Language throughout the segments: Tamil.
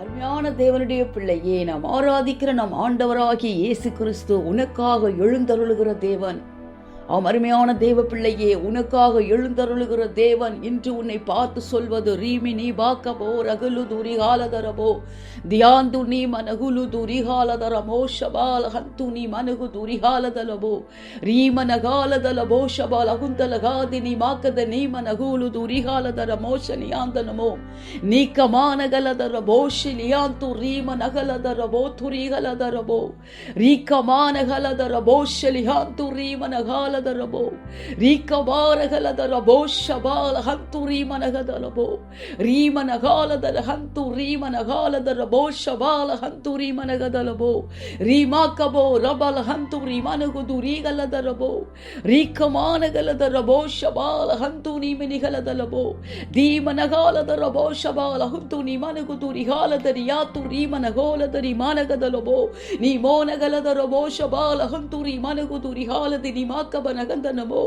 அருமையான தேவனுடைய பிள்ளையே நாம் ஆராதிக்கிற நம் ஆண்டவராகிய இயேசு கிறிஸ்து உனக்காக எழுந்தருளுகிற தேவன். அமருமையான அருமையான தேவ பிள்ளையே உனக்காக எழுந்தருளுகிற தேவன் இன்று உன்னை பார்த்து சொல்வது ரீமி நீ பாக்கபோ ரகுலு துரிகாலதரபோ தியாந்து நீ மனகுலு துரிகாலதரமோ ஷபால் ஹந்து நீ மனகு துரிகாலதலபோ ரீமனகாலதலபோ ஷபால் அகுந்தலகாதி நீ மாக்கத நீ மனகுலு துரிகாலதரமோ ஷனியாந்தனமோ நீக்கமானகலதரபோ ஷிலியாந்து ரீம நகலதரபோ துரிகலதரபோ ரீக்கமானகலதரபோ ஷலியாந்து ரீமனகால மனகதரபோ ரீகபாரகலதரபோ ஷபால ஹந்து ரீமனகதரபோ ரீமனகாலதர ஹந்து ரீமனகாலதரபோ ஷபால ஹந்து ரீமனகதரபோ ரீமாக்கபோ ரபல ஹந்து ரீமனகுது ரீகலதரபோ ரீக்கமானகலதரபோ ஷபால ஹந்து நீமனிகலதரபோ தீமனகாலதரபோ ஷபால ஹந்து நீமனகுது ரிகாலதரி யாத்து ரீமனகோலதரி மானகதரபோ நீ மோனகலதரபோ ஷபால ஹந்து ரீமனகுது ரிகாலதி நீமாக்க கபனகந்தனமோ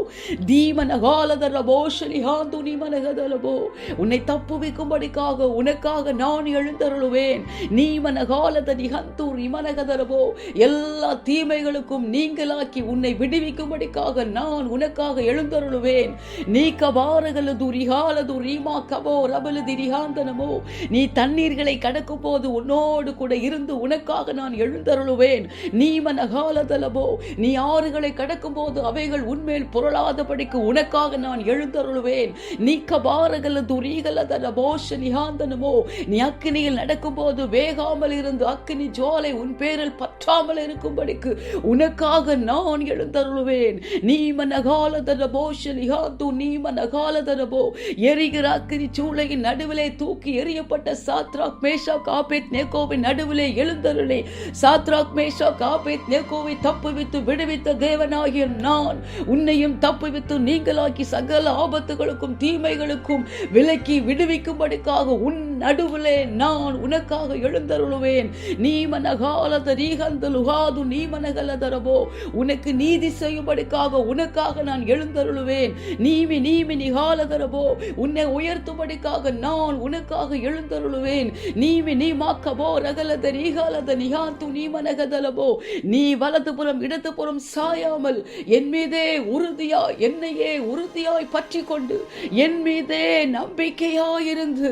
தீமனகாலதரபோ? ஷலிஹாந்துனி மனகதலபோ உன்னை தப்புவிக்கும்படிக்காக உனக்காக நான் எழுந்தருளுவேன். நீமனகாலத நிகந்தூர் இமனகதலபோ எல்லா தீமைகளுக்கும் நீங்களாக்கி உன்னை விடுவிக்கும்படிக்காக நான் உனக்காக எழுந்தருளுவேன். நீ கபாரகல துரிகால துரிமா கபோ ரபல திரிகாந்தனமோ நீ தண்ணீர்களை கடக்கும் போது உன்னோடு கூட இருந்து உனக்காக நான் எழுந்தருளுவேன். நீ மனகாலதலபோ நீ ஆறுகளை கடக்கும் போது அவை அவைகள் உன்மேல் புரளாதபடிக்கு உனக்காக நான் எழுந்தருளுவேன். நீ தன போஷ நிகாந்தனமோ? நீ அக்னியில் நடக்கும்போது வேகாமல் இருந்து அக்னி ஜோலை உன் பேரில் பற்றாமல் இருக்கும்படிக்கு உனக்காக நான் எழுந்தருளுவேன். நீ போஷ நிஹாந்து நீ மனகாலதரபோ எரிகிற அக்னி சூளையின் நடுவிலே தூக்கி எறியப்பட்ட சாத்ராக் மேஷா காபேத் நேகோவின் நடுவிலே எழுந்தருளே. சாத்ராக் மேஷா காபேத் நேகோவை தப்புவித்து விடுவித்த தேவனாகிய நான் உன்னையும் தப்புவித்து நீங்களாக்கி சகல ஆபத்துகளுக்கும் தீமைகளுக்கும் விலக்கி விடுவிக்கும்படிக்காக உன் நடுவிலே நான் உனக்காக எழுந்தருளுவேன். நீ மனகாலத ரீகந்த லுகாது நீ மனகலதரபோ. உனக்கு நீதி செய்யும்படிக்காக உனக்காக நான் எழுந்தருளுவேன். Niemi Niemi நிகாலதரபோ. உன்னை உயர்த்தும்படிக்காக நான் உனக்காக எழுந்தருளுவேன். நீமி நீ மாக்கவோ ரகலத ரீகாலத நிகாந்து நீ மனகதலபோ. நீ வலதுபுறம் இடதுபுறம் சாயாமல் என் மீதே உறுதியாய் என்னையே உறுதியாய் பற்றி கொண்டு என் மீதே நம்பிக்கையாயிருந்து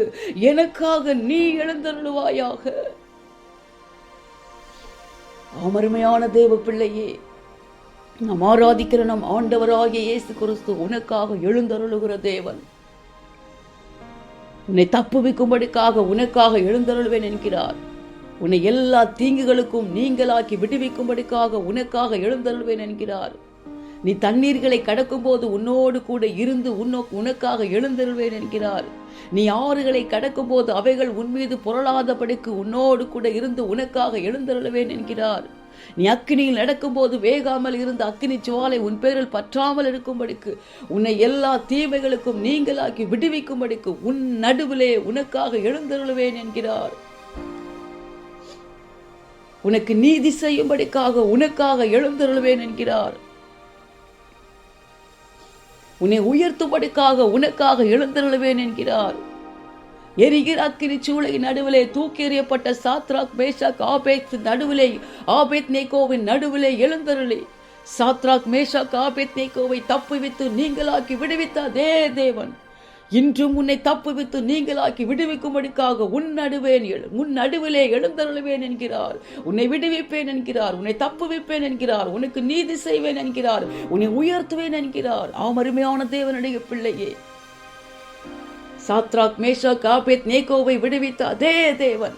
எனக்கு எனக்காக நீ எழுந்தருளுவாயாக. அமருமையான தேவ பிள்ளையே நாம் ஆராதிக்கிற நம் ஆண்டவராகிய இயேசு கிறிஸ்து உனக்காக எழுந்தருளுகிற தேவன். உன்னை தப்புவிக்கும்படிக்காக உனக்காக எழுந்தருள்வேன் என்கிறார். உன்னை எல்லா தீங்குகளுக்கும் நீங்களாக்கி விடுவிக்கும்படிக்காக உனக்காக எழுந்தருள்வேன் என்கிறார். நீ தண்ணீர்களை கடக்கும்போது உன்னோடு கூட இருந்து உன்னோ உனக்காக எழுந்தருள்வேன் என்கிறார். நீ ஆறுகளை கடக்கும்போது அவைகள் உன்மீது புரளாதபடிக்கு உன்னோடு கூட இருந்து உனக்காக எழுந்தருள்வேன் என்கிறார். நீ அக்கினியில் நடக்கும்போது வேகாமல் இருந்த அக்கினி சுவாலை உன் பேரில் பற்றாமல் இருக்கும்படிக்கு உன்னை எல்லா தீமைகளுக்கும் நீங்களாக்கி விடுவிக்கும்படிக்கு உன் நடுவிலே உனக்காக எழுந்தருளுவேன் என்கிறார். உனக்கு நீதி செய்யும்படிக்காக உனக்காக எழுந்தருளுவேன் என்கிறார். உன்னை உயர்த்தும்படிக்காக உனக்காக எழுந்தருளுவேன் என்கிறார். எரிகிற அக்கினி சூளை நடுவிலே தூக்கி எறியப்பட்ட சாத்ராக் மேஷாக் ஆபேத் நடுவிலே ஆபேத் நேகோவின் நடுவிலே எழுந்தருளே. சாத்ராக் மேஷாக் ஆபேத் நேகோவை தப்புவித்து நீங்களாக்கி விடுவித்த அதே தேவன்! இன்றும் உன்னை தப்புவித்து நீங்களாக்கி விடுவிக்கும்படிக்காக உன் நடுவேன் எழு உன் நடுவிலே எழுந்தருளுவேன் என்கிறார். உன்னை விடுவிப்பேன் என்கிறார். உன்னை தப்புவிப்பேன் என்கிறார். உனக்கு நீதி செய்வேன் என்கிறார். உன்னை உயர்த்துவேன் என்கிறார். ஆம் அருமையான தேவனுடைய பிள்ளையே. சாத்ராக் மேஷா காபேத் நேகோவை விடுவித்த அதே தேவன்.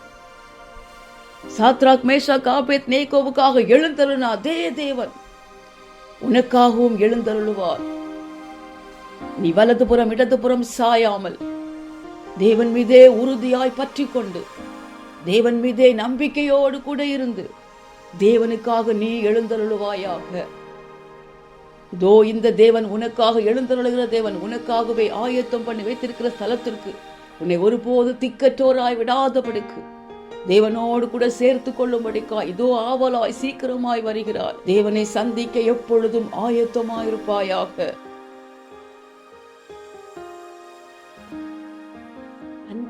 சாத்ராக் மேஷா காபேத் நேகோவுக்காக எழுந்தருளின அதே தேவன். உனக்காகவும் எழுந்தருளுவார். நீ வலதுபுறம் இடதுபுறம் சாயாமல் தேவன் மீதே உறுதியாய் பற்றி கொண்டு தேவன் மீதே நம்பிக்கையோடு கூட இருந்து தேவனுக்காக நீ எழுந்தருளுவாயாக. இதோ இந்த தேவன் உனக்காக எழுந்தருளுகிற தேவன் உனக்காகவே ஆயத்தம் பண்ணி வைத்திருக்கிற ஸ்தலத்திற்கு உன்னை ஒருபோது திக்கற்றோராய் விடாதபடிக்கு தேவனோடு கூட சேர்த்து கொள்ளும்படிக்கா இதோ ஆவலாய் சீக்கிரமாய் வருகிறார். தேவனை சந்திக்க எப்பொழுதும் ஆயத்தமாயிருப்பாயாக.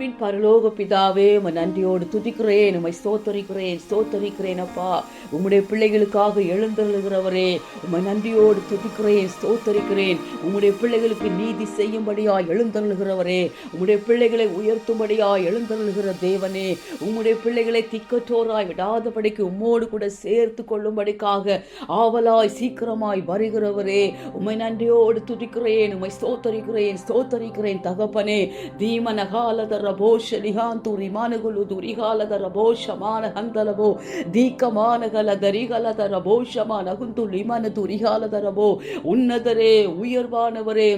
அன்பின் பரலோக பிதாவே உமை நன்றியோடு துதிக்கிறேன் உமை சோத்தரிக்கிறேன் சோத்தரிக்கிறேன் அப்பா. உம்முடைய பிள்ளைகளுக்காக எழுந்தருளுகிறவரே உமை நன்றியோடு துதிக்கிறேன் ஸ்தோத்தரிக்கிறேன். உம்முடைய பிள்ளைகளுக்கு நீதி செய்யும்படியா எழுந்தருளுகிறவரே உம்முடைய பிள்ளைகளை உயர்த்தும்படியா எழுந்தருளுகிற தேவனே உம்முடைய பிள்ளைகளை திக்கற்றோராய் விடாதபடிக்கு உம்மோடு கூட சேர்த்து கொள்ளும்படிக்காக ஆவலாய் சீக்கிரமாய் வருகிறவரே உமை நன்றியோடு துதிக்கிறேன் உமை சோத்தரிக்கிறேன் ஸ்தோத்தரிக்கிறேன் தகப்பனே. தீமனகாலதர ರಭೋಷ ಲಿಹಾಂತು ರಿಮಾನಗುಲು ದುರಿಗಾಲದ ರಭೋಷ ಮಾನ ಹಂತಲವೋ ದೀಕಮಾನಗಲ ದರಿಗಲದ ರಭೋಷ ಮಾನಗುಂತು ಲಿಮನ ದುರಿಗಾಲದ ರಭೋ ಉನ್ನತರೇ ಉಯರ್ವಾನವರೇ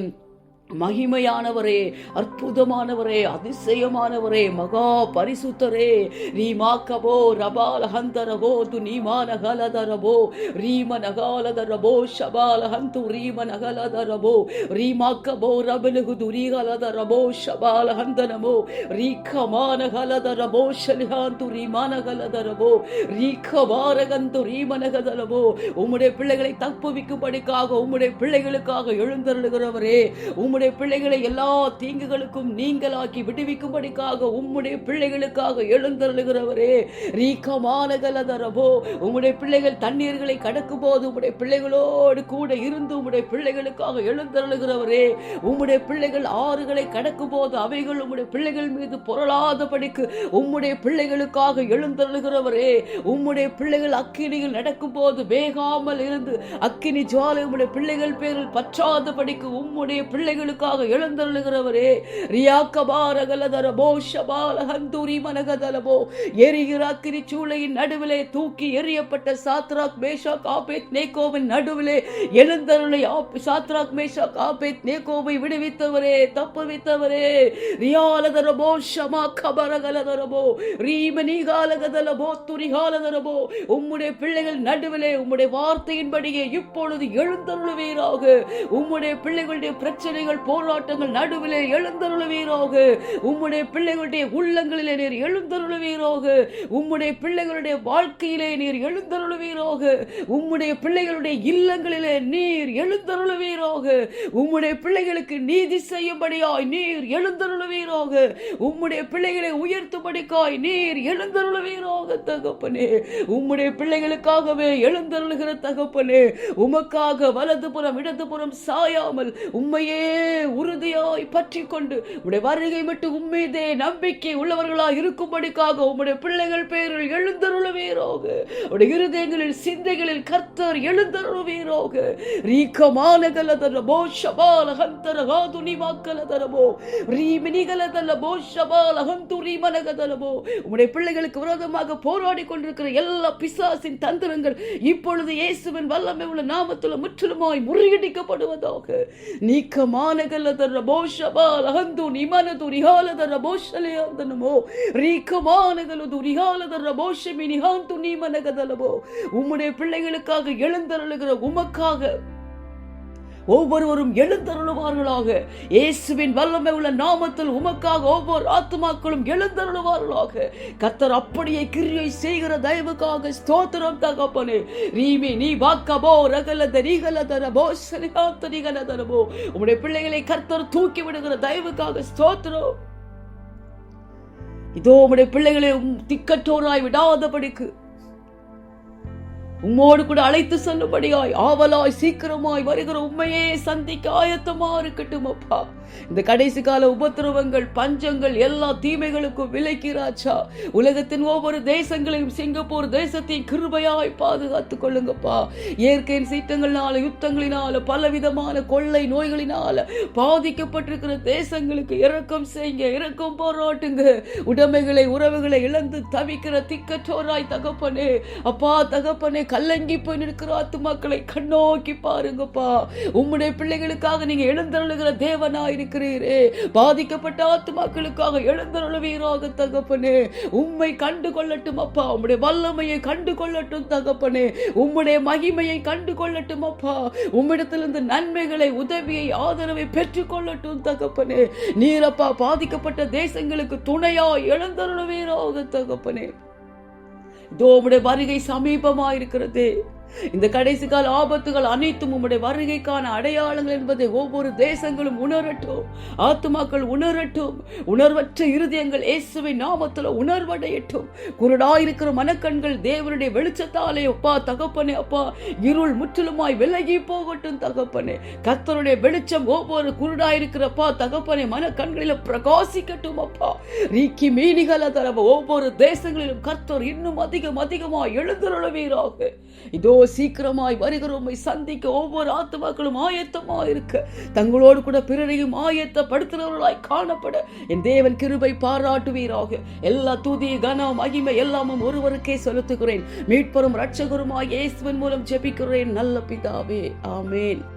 மகிமையானவரே அற்புதமானவரே அதிசயமானவரே மகா பரிசுத்தரே. ரீமாக்கபோ ரபாலஹந்தரகோ து நீமானகலதரபோ ரீம நகாலதரபோ ஷபாலஹந்து ரீம நகலதரபோ ரீமாக்கபோ ரபலுகு துரிகலதரபோ ஷபாலஹந்தனமோ ரீக்கமானகலதரபோ ஷலிஹாந்து ரீமானகலதரபோ. ரீக்கமாரகந்து ரீமனகதரபோ உம்முடைய பிள்ளைகளை தப்புவிக்கும்படிக்காக உம்முடைய பிள்ளைகளுக்காக எழுந்தருளுகிறவரே. உம் உம்முடைய பிள்ளைகளை எல்லா தீங்குகளுக்கும் நீங்களாக்கி விடுவிக்கும்படிக்காக உம்முடைய பிள்ளைகளுக்காக எழுந்தருளுகிறவரே. ரீக்கமான கலதரபோ உம்முடைய பிள்ளைகள் தண்ணீர்களை கடக்கும் போது உம்முடைய பிள்ளைகளோடு கூட இருந்து உம்முடைய பிள்ளைகளுக்காக எழுந்தருளுகிறவரே. உம்முடைய பிள்ளைகள் ஆறுகளை கடக்கும் போது அவைகள் உம்முடைய பிள்ளைகள் மீது புரளாதபடிக்கு உம்முடைய பிள்ளைகளுக்காக எழுந்தருளுகிறவரே. உம்முடைய பிள்ளைகள் அக்கினியில் நடக்கும் போது வேகாமல் இருந்து அக்கினி ஜுவாலை உம்முடைய பிள்ளைகள் பேரில் பற்றாதபடிக்கு உம்முடைய பிள்ளைகள் எங்களுக்காக எழுந்தருளுகிறவரே. ரியாக்கபாரகலதரபோ ஷபாலஹந்தூரி மனகதலபோ. எரிகிற அக்கினி சூளையின் நடுவிலே தூக்கி எரியப்பட்ட சாத்ராக் மேஷாக் ஆபேத் நேகோவின் நடுவிலே எழுந்தருளை சாத்ராக் மேஷாக் ஆபேத் நேகோவை விடுவித்தவரே தப்புவித்தவரே ரியாலதரபோ ஷமா கபரகலதரபோ ரீமனிகாலகதலபோ துரிகாலதரபோ உம்முடைய பிள்ளைகள் நடுவிலே உம்முடைய வார்த்தையின்படியே இப்பொழுது எழுந்தருளுவீராக. உம்முடைய பிள்ளைகளுடைய பிரச்சனைகள் போராட்டங்கள் நடுவிலே எழுந்தருளுவீராக. உம்முடைய பிள்ளைகளுடைய உள்ளங்களிலே நீர் எழுந்தருளுவீராக. உம்முடைய பிள்ளைகளுடைய வாழ்க்கையிலே நீர் எழுந்தருளுவீராக. உம்முடைய பிள்ளைகளுடைய இல்லங்களிலே நீர் எழுந்தருளுவீராக. உம்முடைய பிள்ளைகளுக்கு நீதி செய்யும்படியாய் நீர் எழுந்தருளுவீராக. உம்முடைய பிள்ளைகளை உயர்த்தும்படிக்காய் நீர் எழுந்தருளுவீராக தகப்பனே. உம்முடைய பிள்ளைகளுக்காகவே எழுந்தருளுகிற தகப்பனே. உமக்காக வலதுபுறம் இடதுபுறம் சாயாமல் உண்மையே உறுதியாய் பற்றி கொண்டு உடைய வருகை மட்டும் உம்மீதே நம்பிக்கை உள்ளவர்களா இருக்கும்படிக்காக உம்முடைய பிள்ளைகள் பேரில் எழுந்தருளுவீரோக. உடைய இருதயங்களில் சிந்தைகளில் கர்த்தர் எழுந்தருளுவீரோக. ரீக்கமான கலதரமோ ஷபால ஹந்தர காதுனி வாக்கலதரமோ ரீமினி கலதலமோ ஷபால ஹந்துரி மனகதலமோ உம்முடைய பிள்ளைகளுக்கு விரோதமாக போராடி கொண்டிருக்கிற எல்லா பிசாசின் தந்திரங்கள் இப்பொழுது இயேசுவின் வல்லமை உள்ள நாமத்தில் முற்றிலுமாய் முறியடிக்கப்படுவதாக. நீக்கமான ஷபாலஹந்து நிமனது ரிஹாலதரபோ ஷலையாந்தனமோ ரீக்கமானகலது ரிஹாலதரபோ ஷமினிஹாந்து நீமனகதலபோ உம்முடைய பிள்ளைகளுக்காக எழுந்தருளுகிற உமக்காக ஒவ்வொருவரும் எழுந்தருளுவார்களாக. இயேசுவின் வல்லமை உள்ள நாமத்தில் உமக்காக ஒவ்வொரு ஆத்துமாக்களும் எழுந்தருளுவார்களாக. கத்தர் அப்படியே கிரியை செய்கிற தயவுக்காக ஸ்தோத்திரம் தகப்பனே. ரீமி நீ வாக்கபோ ரகலத நீகலதர போ சரிகாத்த நீகலதரபோ உம்முடைய பிள்ளைகளை கர்த்தர் தூக்கி விடுகிற தயவுக்காக ஸ்தோத்திரம். இதோ உடைய பிள்ளைகளை திக்கற்றோராய் விடாதபடிக்கு உம்மோடு கூட அழைத்து செல்லும்படியாய் ஆவலாய் சீக்கிரமாய் வருகிற உண்மையே சந்திக்க ஆயத்தமா இருக்கட்டும் அப்பா. இந்த கடைசி கால உபத்திரவங்கள் பஞ்சங்கள் எல்லா தீமைகளுக்கும் விலைக்கிறாச்சா உலகத்தின் ஒவ்வொரு தேசங்களையும் சிங்கப்பூர் தேசத்தையும் கிருபையாய் பாதுகாத்து கொள்ளுங்கப்பா. இயற்கையின் சீற்றங்களினால யுத்தங்களினால பலவிதமான கொள்ளை நோய்களினால பாதிக்கப்பட்டிருக்கிற தேசங்களுக்கு இரக்கம் செய்யுங்க இரக்கம் போராட்டுங்க. உடைமைகளை உறவுகளை இழந்து தவிக்கிற திக்கற்றோராய் தகப்பனே. அப்பா தகப்பனே கல்லங்கி போய் நிற்கிற ஆத்துமாக்களை கண்ணோக்கி பாருங்கப்பா. உம்முடைய பிள்ளைகளுக்காக நீங்க எழுந்தருளுகிற தேவனா இருக்கிறீரே பாதிக்கப்பட்ட ஆத்துமாக்களுக்காக எழுந்தருளுவீராக தகப்பனே. உம்மை கண்டு கொள்ளட்டும் அப்பா. உம்முடைய வல்லமையை கண்டு கொள்ளட்டும் தகப்பனே. உம்முடைய மகிமையை கண்டு கொள்ளட்டும் அப்பா. உம்மிடத்திலிருந்து நன்மைகளை உதவியை ஆதரவை பெற்றுக் கொள்ளட்டும் தகப்பனே நீரப்பா பாதிக்கப்பட்ட தேசங்களுக்கு துணையா எழுந்தருளுவீராக தகப்பனே. இதோ உம்முடைய வருகை சமீபமாயிருக்கிறது. இந்த கடைசி கால ஆபத்துகள் அனைத்தும் உம்முடைய வருகைக்கான அடையாளங்கள் என்பதை ஒவ்வொரு தேசங்களும் உணரட்டும். ஆத்துமாக்கள் உணரட்டும். உணர்வற்ற இருதயங்கள் இயேசுவை நாமத்தில் உணர்வடையட்டும். குருடாயிருக்கிற மனக்கண்கள் தேவனுடைய வெளிச்சத்தாலே அப்பா தகப்பனே அப்பா இருள் முற்றிலுமாய் விலகி போகட்டும் தகப்பனே. கத்தருடைய வெளிச்சம் ஒவ்வொரு குருடாயிருக்கிறப்பா தகப்பனே மனக்கண்களில் பிரகாசிக்கட்டும் அப்பா. ரீக்கி மீனிகள தரவ ஒவ்வொரு தேசங்களிலும் கர்த்தர் இன்னும் அதிகம் அதிகமாய் எழுந்துருளவீராக. இதோ சீக்கிரமாய் வருகிறோமை. சந்திக்க ஒவ்வொரு ஆத்மாக்களும் ஆயத்தமா இருக்க. தங்களோடு கூட பிறரையும் ஆயத்தப்படுத்துகிறவர்களாய் காணப்பட. என் தேவன் கிருபை பாராட்டுவீராக. எல்லா துதி கனம் மகிமை எல்லாமும் ஒருவருக்கே செலுத்துகிறேன். மீட்பரும் ரட்சகருமாய் இயேசுவின் மூலம் ஜெபிக்கிறேன். நல்ல பிதாவே ஆமேன்.